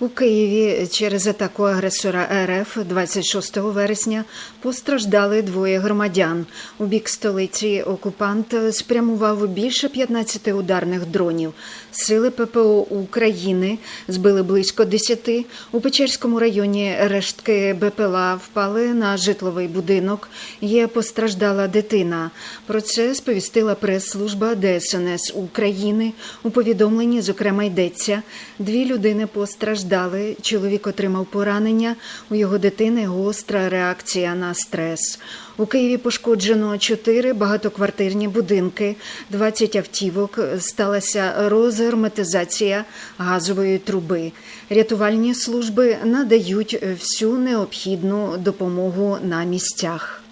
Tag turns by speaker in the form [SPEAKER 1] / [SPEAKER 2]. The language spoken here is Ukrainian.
[SPEAKER 1] У Києві через атаку агресора РФ 26 вересня постраждали двоє громадян. У бік столиці окупант спрямував більше 15 ударних дронів. Сили ППО України збили близько 10. У Печерському районі рештки БПЛА впали на житловий будинок. Є постраждала дитина. Про це сповістила прес-служба ДСНС України. У повідомленні, зокрема, йдеться дві людини постраждали. Чоловік отримав поранення. У його дитини гостра реакція на стрес. У Києві пошкоджено чотири багатоквартирні будинки, 20 автівок. Сталася розгерметизація газової труби. Рятувальні служби надають всю необхідну допомогу на місцях.